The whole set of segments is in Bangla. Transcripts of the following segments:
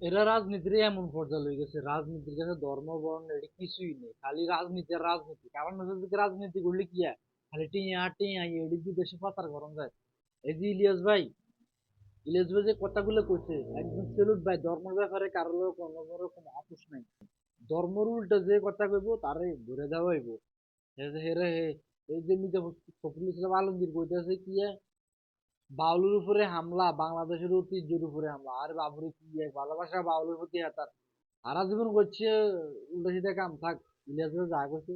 এরা রাজনীতির এমন পর্যায়ে লয়ে গেছে, রাজনীতির কাছে ধর্ম, বর্ণ, এটা কিছুই নেই, খালি রাজনীতি আর রাজনীতি। কারণ হচ্ছে রাজনীতি করলে কি হয়? খালি টিয়া টিয়া এডি দেশে পাতার গরম যায়। এই যে ইলিয়াস ভাই ইলিয়াস ভাই যে কথাগুলো কইছে একদম সেলুট ভাই ধর্মের ব্যাপারে কারও কোনো রকম আপোষ নাই। ধর্মর উল্টা যে কথা কইব, তারে ধরে দেওয়া হইব। হেরে হে, এই যে মির্জা ফখরুল ইসলাম আলমগীর কইতেছে কি বাউলের উপরে হামলা, বাংলাদেশের ঐতিহ্যের উপরে হামলা। আর বাবুরে, কি এক ভালোবাসা বাউলের প্রতি হাতার সারা জীবন করছে, উল্টা সিধা কাম থাক। ইলিয়াস যা করছে।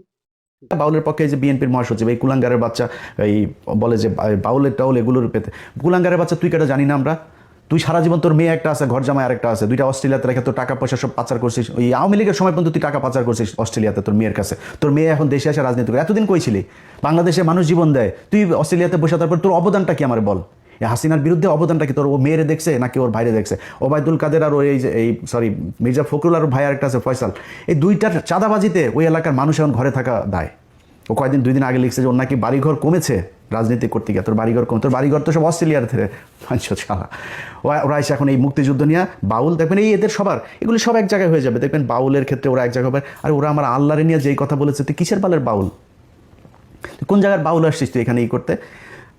বাউলের পক্ষে যে বিএনপির মহাসচিব, এই কুলাঙ্গারের বাচ্চা, এই বলে যে বাউলের টাউল এগুলোর পেতে কুলাঙ্গারের বাচ্চা, তুই কেটে জানি না আমরা? তুই সারা জীবন তোর মেয়ে একটা আছে, ঘর জামাই আরেকটা আছে। দুইটা অস্ট্রেলিয়াতে রেখে তোর টাকা পয়সা সব পাচার করছিস। ওই আওয়ামী লীগের সময় পর্যন্ত তুই টাকা পাচার করছিস অস্ট্রেলিয়াতে তোর মেয়ের কাছে। তোর মেয়ে এখন দেশে আসে রাজনীতি করে এতদিন কইছিলি, বাংলাদেশে মানুষ জীবন দেয়। তুই অস্ট্রেলিয়াতে বসে তারপর তোর অবদানটা কি আমার বল? এই হাসিনার বিরুদ্ধে অবদানটা কি তোর ও মেয়েরে দেখছে নাকি ওর ভাইরে দেখছে? ওবায়দুল কাদের আর ওই এই সরি মির্জা ফখরুল আর ভাই আরেকটা আছে, ফয়সাল। এই দুইটার চাঁদাবাজিতে ওই এলাকার মানুষ এখন ঘরে থাকা দায়। ও কয়েকদিন, দুই দিন আগে লিখছে যে ওর নাকি বাড়িঘর কমেছে রাজনীতি করতে গিয়ে। তোর বাড়িঘর কম, তোর বাড়িঘর তো সব অস্ট্রেলিয়ার থেকে ছাড়া ওরা এসে এখন এই মুক্তিযুদ্ধ নিয়ে বাউল, দেখবেন এই এদের সবার, এগুলি সব এক জায়গায় হয়ে যাবে। দেখবেন বাউলের ক্ষেত্রে ওরা এক জায়গায় হবে। আর ওরা আমার আল্লাহরে নিয়ে যেই কথা বলেছে, তুই কিসের বালের বাউল? কোন জায়গার বাউল আসছিস তুই এখানে ই করতে?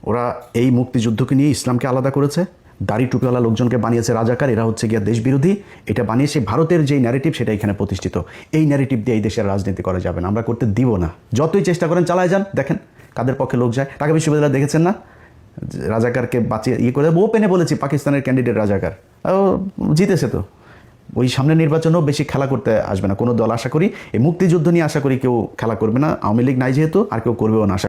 ওরা এই মুক্তিযুদ্ধকে নিয়ে ইসলামকে আলাদা করেছে। দাড়ি টুপিওয়ালা লোকজনকে বানিয়েছে রাজাকার, এরা হচ্ছে গিয়া দেশ বিরোধী এটা বানিয়েছে ভারতের যেই ন্যারেটিভ সেটা এখানে প্রতিষ্ঠিত। এই ন্যারেটিভ দিয়ে এই দেশের রাজনীতি করা যাবে না, আমরা করতে দিব না। যতই চেষ্টা করেন, চালায় যান। দেখেন, কাদের পক্ষে লোক যায়। ঢাকা বিশ্ববিদ্যালয় দেখেছেন না? রাজাকারকে বাঁচিয়ে ইয়ে করে, ওপেনে বলেছি, পাকিস্তানের ক্যান্ডিডেট রাজাকার। ও জিতেছে তো। ওই সামনে নির্বাচনেও বেশি খেলা করতে আসবে না। কোনো দল আশা করি, এই মুক্তিযুদ্ধ নিয়ে আশা করি কেউ খেলা করবে না। আওয়ামী লীগ নাই যেহেতু, আর কেউ করবেও না। আশা